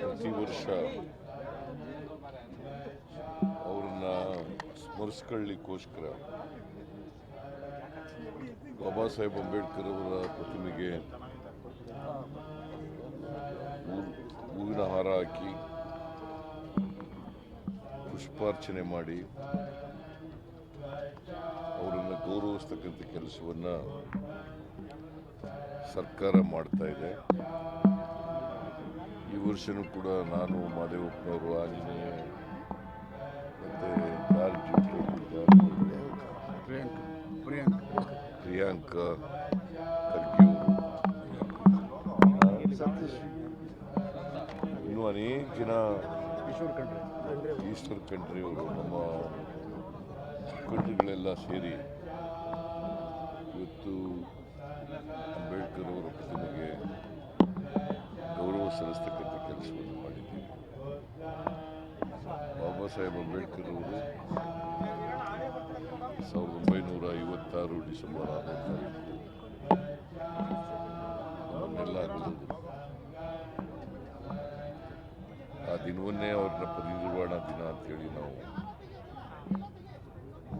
ಪ್ರತಿ ವರ್ಷ ಅವ್ರನ್ನ ಸ್ಮರಿಸ್ಕೊಳ್ಳಿಕ್ಕೋಸ್ಕರ ಬಾಬಾ ಸಾಹೇಬ್ ಅಂಬೇಡ್ಕರ್ ಅವರ ಪ್ರತಿಮೆಗೆ ಹೂವಿನ ಹಾರ ಹಾಕಿ ಪುಷ್ಪಾರ್ಚನೆ ಮಾಡಿ ಅವರನ್ನು ಗೌರವಿಸ್ತಕ್ಕಂಥ ಕೆಲಸವನ್ನು ಸರ್ಕಾರ ಮಾಡ್ತಾ ಇದೆ. ಈ ವರ್ಷನೂ ಕೂಡ ನಾನು ಮಾದೇವಪ್ಪನವರು ಆಂಜನೇಯ ಮತ್ತು ಜಾರ್ಜ್ ಪ್ರಿಯಾಂಕ್ ಪ್ರಿಯಾಂಕ್. ಖರ್ಗೆ ಇನ್ನೂ ಅನೇಕ ಜನ ಈಶ್ವರ್ ಕಂಟ್ರಿಯವರು ಅವರು ನಮ್ಮ ಕಂಟ್ರಿಗಳೆಲ್ಲ ಸೇರಿ ಇವತ್ತು ಅಂಬೇಡ್ಕರ್ ಅವರ ಪ್ರತಿಮೆಗೆ ಗೌರವ ಸಲ್ಲಿಸ್ತಕ್ಕಂಥ ಕೆಲಸವನ್ನು ಮಾಡಿದ್ದೀವಿ. ಬಾಬಾ ಸಾಹೇಬ್ ಅಂಬೇಡ್ಕರ್ ಅವರು ಸಾವಿರದ ಒಂಬೈನೂರ ಐವತ್ತಾರು ಡಿಸೆಂಬರ್ ಆರನೇ ತಾರೀಕು ನಮ್ಮನ್ನೆಲ್ಲ ಅಗಲಿದ್ರು ಆ ದಿನವನ್ನೇ ಅವ್ರನ್ನ ಪರಿನಿರ್ವಾಣ ದಿನ ಅಂತೇಳಿ ನಾವು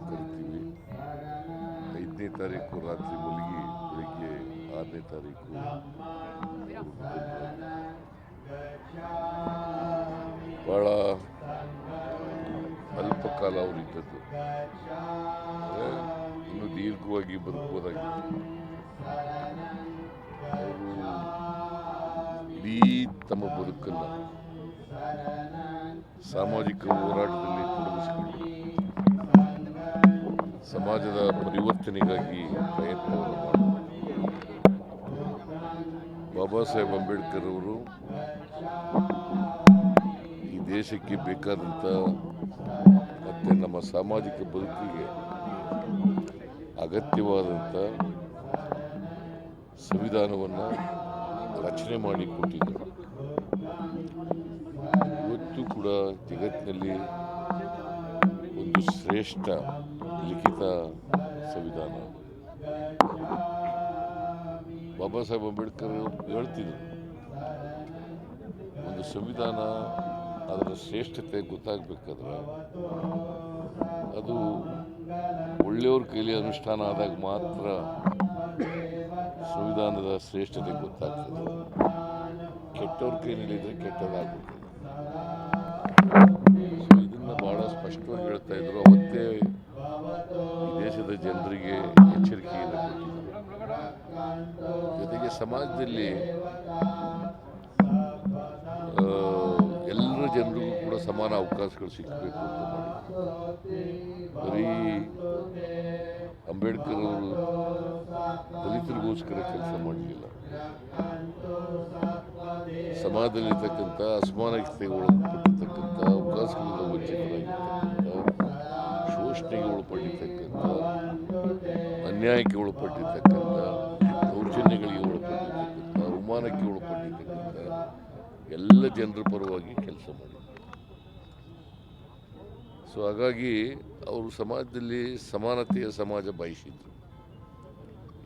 ಕರಿತೀವಿ. ಐದನೇ ತಾರೀಕು ರಾತ್ರಿ ಮಲಗಿ ಆರನೇ ತಾರೀಕು. ಭಾಳ ಅಲ್ಪ ಕಾಲ ಅವರಿದ್ದದ್ದು ಇನ್ನು ದೀರ್ಘವಾಗಿ ಬದುಕಬಹುದಾಗಿತ್ತು ಅವರು ಇಡೀ ತಮ್ಮ ಬದುಕನ್ನು ಸಾಮಾಜಿಕ ಹೋರಾಟದಲ್ಲಿ ತೊಡಗಿಸಿಕೊಂಡು ಸಮಾಜದ ಪರಿವರ್ತನೆಗಾಗಿ ಪ್ರಯತ್ನವನ್ನು ಬಾಬಾ ಸಾಹೇಬ್ ಅಂಬೇಡ್ಕರ್ ಅವರು ಈ ದೇಶಕ್ಕೆ ಬೇಕಾದಂಥ ಮತ್ತು ನಮ್ಮ ಸಾಮಾಜಿಕ ಬದುಕಿಗೆ ಅಗತ್ಯವಾದಂಥ ಸಂವಿಧಾನವನ್ನು ರಚನೆ ಮಾಡಿ ಕೊಟ್ಟಿದ್ದರು. ಇವತ್ತು ಕೂಡ ಜಗತ್ತಿನಲ್ಲಿ ಒಂದು ಶ್ರೇಷ್ಠ ಲಿಖಿತ ಸಂವಿಧಾನ. ಬಾಬಾ ಸಾಹೇಬ್ ಅಂಬೇಡ್ಕರ್ ಹೇಳ್ತಿದ್ರು, ಒಂದು ಸಂವಿಧಾನ ಅದರ ಶ್ರೇಷ್ಠತೆ ಗೊತ್ತಾಗಬೇಕಾದ್ರೆ ಅದು ಒಳ್ಳೆಯವ್ರ ಕೈಲಿ ಅನುಷ್ಠಾನ ಆದಾಗ ಮಾತ್ರ ಸಂವಿಧಾನದ ಶ್ರೇಷ್ಠತೆ ಗೊತ್ತಾಗ್ತದೆ. ಕೆಟ್ಟವ್ರ ಕೈಲಿದ್ರೆ ಕೆಟ್ಟದಾಗ್ಬಿಡ್ತದೆ. ಸೊ ಇದನ್ನು ಭಾಳ ಸ್ಪಷ್ಟವಾಗಿ ಹೇಳ್ತಾ ಇದ್ರು. ಅವತ್ತೇ ದೇಶದ ಜನರಿಗೆ ಎಚ್ಚರಿಕೆಯನ್ನು ಕೊಟ್ಟಿದ್ರು. ಜೊತೆಗೆ ಸಮಾಜದಲ್ಲಿ ಎಲ್ಲರ ಜನರಿಗೂ ಕೂಡ ಸಮಾನ ಅವಕಾಶಗಳು ಸಿಕ್ಕಬೇಕು ಅಂತ ಮಾಡಿ ಬರೀ ಅಂಬೇಡ್ಕರ್ ಅವರು ದಲಿತರಿಗೋಸ್ಕರ ಕೆಲಸ ಮಾಡಲಿಲ್ಲ. ಸಮಾಜದಲ್ಲಿರ್ತಕ್ಕಂಥ ಅಸಮಾನತೆಗೆ ಒಳಪಟ್ಟಿರ್ತಕ್ಕಂಥ ಅವಕಾಶಗಳಿಂದ ವಂಚಿತರಾಗಿರ್ತಕ್ಕಂಥ ಶೋಷಣೆಗೆ ಒಳಪಟ್ಟಿರ್ತಕ್ಕಂಥ ಅನ್ಯಾಯಕ್ಕೆ ಒಳಪಟ್ಟಿರ್ತಕ್ಕಂಥ, ದೌರ್ಜನ್ಯಗಳಿಗೆ ಒಳಪಟ್ಟಿರ್ತಕ್ಕಂಥ ಉಳ್ಕೊಂಡಿದ್ದ ಎಲ್ಲ ಜನರ ಪರವಾಗಿ ಕೆಲಸ ಮಾಡಿ ಸೊ ಹಾಗಾಗಿ ಅವರು ಸಮಾಜದಲ್ಲಿ ಸಮಾನತೆಯ ಸಮಾಜ ಬಯಸಿದ್ರು.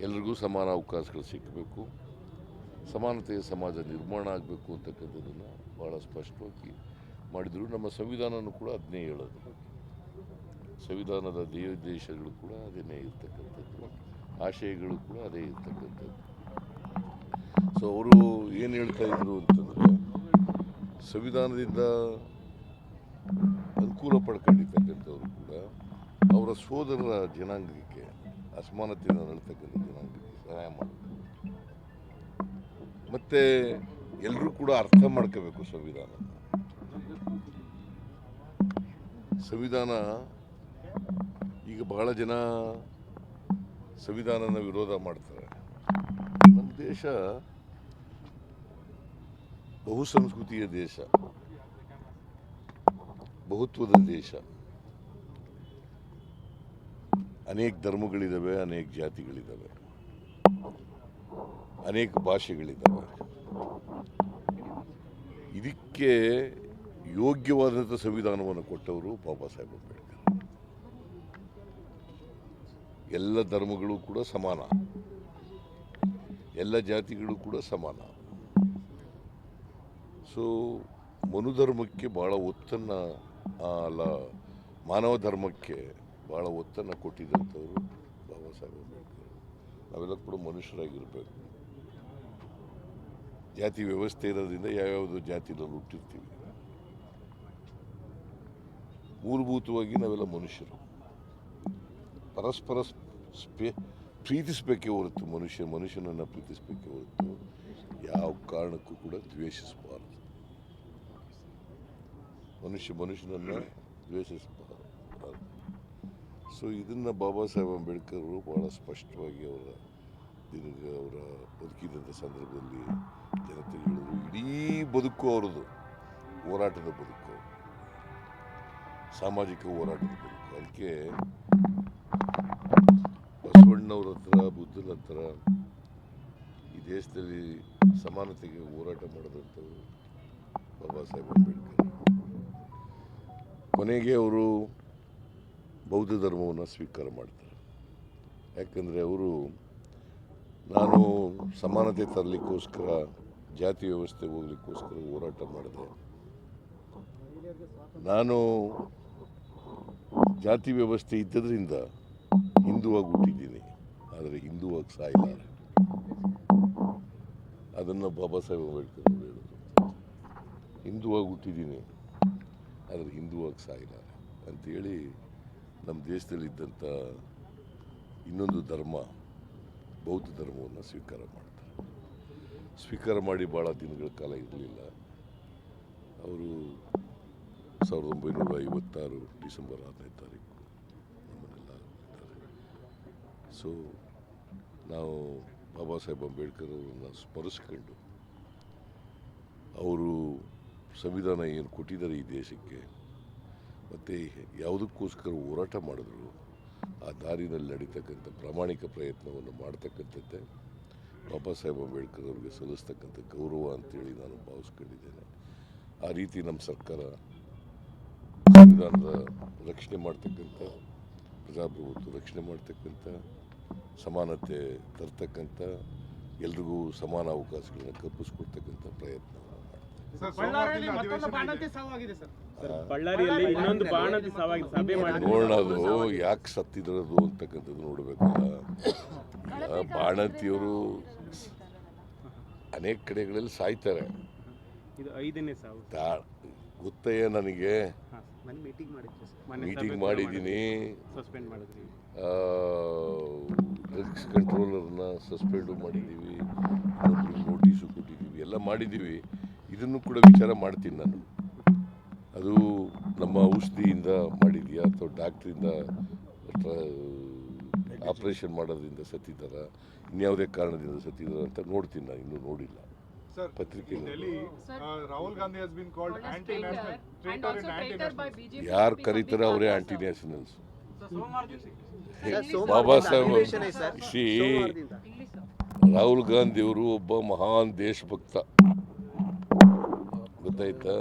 ಎಲ್ರಿಗೂ ಸಮಾನ ಅವಕಾಶಗಳು ಸಿಕ್ಕಬೇಕು ಸಮಾನತೆಯ ಸಮಾಜ ನಿರ್ಮಾಣ ಆಗಬೇಕು ಅಂತಕ್ಕಂಥದ್ದನ್ನು ಭಾಳ ಸ್ಪಷ್ಟವಾಗಿ ಮಾಡಿದರು. ನಮ್ಮ ಸಂವಿಧಾನನೂ ಕೂಡ ಅದನ್ನೇ ಹೇಳೋದು. ಸಂವಿಧಾನದ ದೇಶಗಳು ಕೂಡ ಅದನ್ನೇ ಇರ್ತಕ್ಕಂಥದ್ದು. ಆಶಯಗಳು ಕೂಡ ಅದೇ ಇರ್ತಕ್ಕಂಥದ್ದು. ಸೊ ಅವರು ಏನು ಹೇಳ್ತಾ ಇದ್ರು ಅಂತಂದರೆ, ಸಂವಿಧಾನದಿಂದ ಅನುಕೂಲ ಪಡ್ಕೊಂಡಿರ್ತಕ್ಕಂಥವ್ರು ಕೂಡ ಅವರ ಸೋದರರ ಜನಾಂಗಕ್ಕೆ, ಅಸಮಾನತೆಯಿಂದ ನಡ್ತಕ್ಕಂಥ ಜನಾಂಗಕ್ಕೆ ಸಹಾಯ ಮಾಡಬೇಕು. ಮತ್ತು ಎಲ್ಲರೂ ಕೂಡ ಅರ್ಥ ಮಾಡ್ಕೋಬೇಕು ಸಂವಿಧಾನ. ಸಂವಿಧಾನ, ಈಗ ಬಹಳ ಜನ ಸಂವಿಧಾನನ ವಿರೋಧ ಮಾಡ್ತಾರೆ. ನಮ್ಮ ದೇಶ ಬಹುಸಂಸ್ಕೃತಿಯ ದೇಶ. ಬಹುತ್ವದ ದೇಶ. ಅನೇಕ ಧರ್ಮಗಳಿದ್ದಾವೆ ಅನೇಕ ಜಾತಿಗಳಿದ್ದಾವೆ ಅನೇಕ ಭಾಷೆಗಳಿದ್ದಾವೆ ಇದಕ್ಕೆ ಯೋಗ್ಯವಾದಂಥ ಸಂವಿಧಾನವನ್ನು ಕೊಟ್ಟವರು ಬಾಬಾ ಸಾಹೇಬ್ ಅಂಬೇಡ್ಕರ್. ಎಲ್ಲ ಧರ್ಮಗಳು ಕೂಡ ಸಮಾನ. ಎಲ್ಲ ಜಾತಿಗಳು ಕೂಡ ಸಮಾನ. ಸೊ ಮನುಧರ್ಮಕ್ಕೆ ಭಾಳ ಒತ್ತನ್ನು ಅಲ್ಲ ಮಾನವ ಧರ್ಮಕ್ಕೆ ಭಾಳ ಒತ್ತನ್ನು ಕೊಟ್ಟಿದ್ದಂಥವ್ರು ಬಾಬಾ ಸಾಹೇಬ್ ಅಂಬೇಡ್ಕರ್. ನಾವೆಲ್ಲ ಕೂಡ ಮನುಷ್ಯರಾಗಿರಬೇಕು. ಜಾತಿ ವ್ಯವಸ್ಥೆ ಇರೋದ್ರಿಂದ ಯಾವ್ಯಾವುದೋ ಜಾತಿನಲ್ಲಿ ಹುಟ್ಟಿರ್ತೀವಿ. ಮೂಲಭೂತವಾಗಿ ನಾವೆಲ್ಲ ಮನುಷ್ಯರು. ಪರಸ್ಪರ ಸ್ಪೇ, ಪ್ರೀತಿಸಬೇಕೇ ಹೊರತು ಮನುಷ್ಯ, ಮನುಷ್ಯನನ್ನು ಪ್ರೀತಿಸಬೇಕೇ ಹೊರತು ಯಾವ ಕಾರಣಕ್ಕೂ ಕೂಡ ದ್ವೇಷಿಸಬಾರದು. ಮನುಷ್ಯ ಮನುಷ್ಯನನ್ನು ದ್ವೇಷಿಸಬಾರದು ಸೊ ಇದನ್ನು ಬಾಬಾ ಸಾಹೇಬ್ ಅಂಬೇಡ್ಕರ್ ಅವರು ಭಾಳ ಸ್ಪಷ್ಟವಾಗಿ ಅವರ ದಿನಗ ಅವರ ಬದುಕಿದಂಥ ಸಂದರ್ಭದಲ್ಲಿ ಜನತೆ ಹೇಳಿದ್ರು. ಇಡೀ ಬದುಕು ಅವರದು ಹೋರಾಟದ ಬದುಕು ಸಾಮಾಜಿಕ ಹೋರಾಟದ ಬದುಕು. ಅದಕ್ಕೆ ಬಸವಣ್ಣವ್ರ ಹತ್ರ, ಬುದ್ಧನ ಹತ್ರ ಈ ದೇಶದಲ್ಲಿ ಸಮಾನತೆಗೆ ಹೋರಾಟ ಮಾಡಿದಂಥವ್ರು ಬಾಬಾ ಸಾಹೇಬ್ ಅಂಬೇಡ್ಕರ್. ಕೊನೆಗೆ ಅವರು ಬೌದ್ಧ ಧರ್ಮವನ್ನು ಸ್ವೀಕಾರ ಮಾಡ್ತಾರೆ. ಯಾಕಂದರೆ ಅವರು ನಾನು ಸಮಾನತೆ ತರಲಿಕ್ಕೋಸ್ಕರ, ಜಾತಿ ವ್ಯವಸ್ಥೆ ಹೋಗ್ಲಿಕ್ಕೋಸ್ಕರ ಹೋರಾಟ ಮಾಡಿದೆ. ನಾನು ಜಾತಿ ವ್ಯವಸ್ಥೆ ಇದ್ದದ್ರಿಂದ ಹಿಂದುವಾಗಿ ಹುಟ್ಟಿದ್ದೀನಿ ಆದರೆ ಹಿಂದುವಾಗಿ ಸಾಯಿಲ್ಲ ಅದನ್ನು ಬಾಬಾ ಸಾಹೇಬ್ ಅಂಬೇಡ್ಕರ್ ಅವರು ಹೇಳಿದ್ರು. ಹಿಂದುವಾಗಿ ಹುಟ್ಟಿದ್ದೀನಿ ಆದರೆ ಹಿಂದುವಾಗಿ ಸಾಯಿದ್ದಾರೆ ಅಂಥೇಳಿ ನಮ್ಮ ದೇಶದಲ್ಲಿ ಇದ್ದಂಥ ಇನ್ನೊಂದು ಧರ್ಮ, ಬೌದ್ಧ ಧರ್ಮವನ್ನು ಸ್ವೀಕಾರ ಮಾಡ್ತಾರೆ. ಸ್ವೀಕಾರ ಮಾಡಿ ಭಾಳ ದಿನಗಳ ಕಾಲ ಇರಲಿಲ್ಲ. ಅವರು ಸಾವಿರದ ಒಂಬೈನೂರ ಐವತ್ತಾರು ಡಿಸೆಂಬರ್ ಆರನೇ ತಾರೀಕು ನಮ್ಮನ್ನೆಲ್ಲ ಸೊ ನಾವು ಬಾಬಾ ಸಾಹೇಬ್ ಅಂಬೇಡ್ಕರ್ ಅವರನ್ನು ಸ್ಮರಿಸ್ಕೊಂಡು, ಅವರು ಸಂವಿಧಾನ ಏನು ಕೊಟ್ಟಿದ್ದಾರೆ ಈ ದೇಶಕ್ಕೆ? ಮತ್ತು ಯಾವುದಕ್ಕೋಸ್ಕರ ಹೋರಾಟ ಮಾಡಿದ್ರು? ಆ ದಾರಿನಲ್ಲಿ ನಡೀತಕ್ಕಂಥ ಪ್ರಾಮಾಣಿಕ ಪ್ರಯತ್ನವನ್ನು ಮಾಡ್ತಕ್ಕಂಥದ್ದೇ ಬಾಬಾ ಸಾಹೇಬ್ ಅಂಬೇಡ್ಕರ್ ಅವರಿಗೆ ಸಲ್ಲಿಸ್ತಕ್ಕಂಥ ಗೌರವ ಅಂತೇಳಿ ನಾನು ಭಾವಿಸ್ಕೊಂಡಿದ್ದೇನೆ. ಆ ರೀತಿ ನಮ್ಮ ಸರ್ಕಾರ ಸಂವಿಧಾನದ ರಕ್ಷಣೆ ಮಾಡ್ತಕ್ಕಂಥ, ಪ್ರಜಾಪ್ರಭುತ್ವ ರಕ್ಷಣೆ ಮಾಡ್ತಕ್ಕಂಥ, ಸಮಾನತೆ ತರ್ತಕ್ಕಂಥ, ಎಲ್ರಿಗೂ ಸಮಾನ ಅವಕಾಶಗಳನ್ನು ಕಲ್ಪಿಸ್ಕೊಡ್ತಕ್ಕಂಥ ಮಾಡ್ತಾರೆ ಬಳ್ಳಾರಿಯಲ್ಲಿ ಮತ್ತೊಂದು ಬಾಣಂತಿ ಸಾವಾಗಿದೆ ಸರ್. ಬಳ್ಳಾರಿಯಲ್ಲಿ ಇನ್ನೊಂದು ಬಾಣಂತಿ ಸಾವಾಗಿದೆ. ಸಭೆ ಅದು ಯಾಕೆ ಸತ್ತಿರೋದು ಅಂತಕ್ಕಂಥದ್ದು ನೋಡಬೇಕು ಬಾಣಂತಿಯವರು ಅನೇಕ ಕಡೆಗಳಲ್ಲಿ ಸಾಯ್ತಾರೆ. ಇದು ಐದನೇ ಸಾವು. ತಾ ಗೊತ್ತಯ್ಯ ನನಗೆ. ಮನೆ ಮೀಟಿಂಗ್ ಮಾಡಿದ್ದೀನಿ. ಡ್ರಗ್ಸ್ ಕಂಟ್ರೋಲರ್ನ ಸಸ್ಪೆಂಡು ಮಾಡಿದ್ದೀವಿ. ನೋಟೀಸು ನೋಟಿಸು ಕೊಟ್ಟಿದ್ದೀವಿ. ಎಲ್ಲ ಮಾಡಿದ್ದೀವಿ. ಇದನ್ನು ಕೂಡ ವಿಚಾರ ಮಾಡ್ತೀನಿ ನಾನು. ಅದು ನಮ್ಮ ಔಷಧಿಯಿಂದ ಮಾಡಿದೆಯಾ ಅಥವಾ ಡಾಕ್ಟ್ರಿಂದ ಆಪ್ರೇಷನ್ ಮಾಡೋದ್ರಿಂದ ಸತ್ತಿದ್ದಾರ? ಇನ್ಯಾವುದೇ ಕಾರಣದಿಂದ ಸತ್ತಿದ್ದಾರ ಅಂತ ನೋಡ್ತೀನಿ ನಾನು ಇನ್ನೂ ನೋಡಿಲ್ಲ. ಪತ್ರಿಕೆ. ಯಾರು ಕರೀತಾರ ಅವರೇ ಆಂಟಿ. ನ್ಯಾಷನಲ್ಸ್ ಬಾಬಾ ಸಾಹೇಬ್. ಶ್ರೀ. ರಾಹುಲ್ ಗಾಂಧಿ ಅವರು ಒಬ್ಬ ಮಹಾನ್ ದೇಶಭಕ್ತ. ಗೊತ್ತಾಯ್ತಾ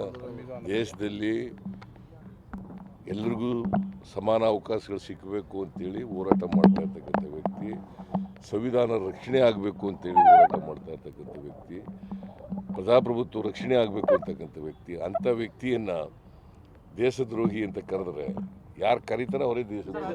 ದೇಶದಲ್ಲಿ ಎಲ್ರಿಗೂ ಸಮಾನ ಅವಕಾಶಗಳು ಸಿಕ್ಕಬೇಕು ಅಂತೇಳಿ ಹೋರಾಟ ಮಾಡ್ತಾ ಇರ್ತಕ್ಕಂಥ ವ್ಯಕ್ತಿ ಸಂವಿಧಾನ ರಕ್ಷಣೆ ಆಗಬೇಕು ಅಂತೇಳಿ ಹೋರಾಟ ಮಾಡ್ತಾ ಇರ್ತಕ್ಕಂಥ ವ್ಯಕ್ತಿ ಪ್ರಜಾಪ್ರಭುತ್ವ ರಕ್ಷಣೆ ಆಗಬೇಕು ಅಂತಕ್ಕಂಥ ವ್ಯಕ್ತಿ ಅಂಥ ವ್ಯಕ್ತಿಯನ್ನು ದೇಶದ್ರೋಹಿ ಅಂತ ಕರೆದ್ರೆ ಯಾರು ಕರೀತಾರೆ ಅವರೇ ದೇಶದ್ರೋಹಿ.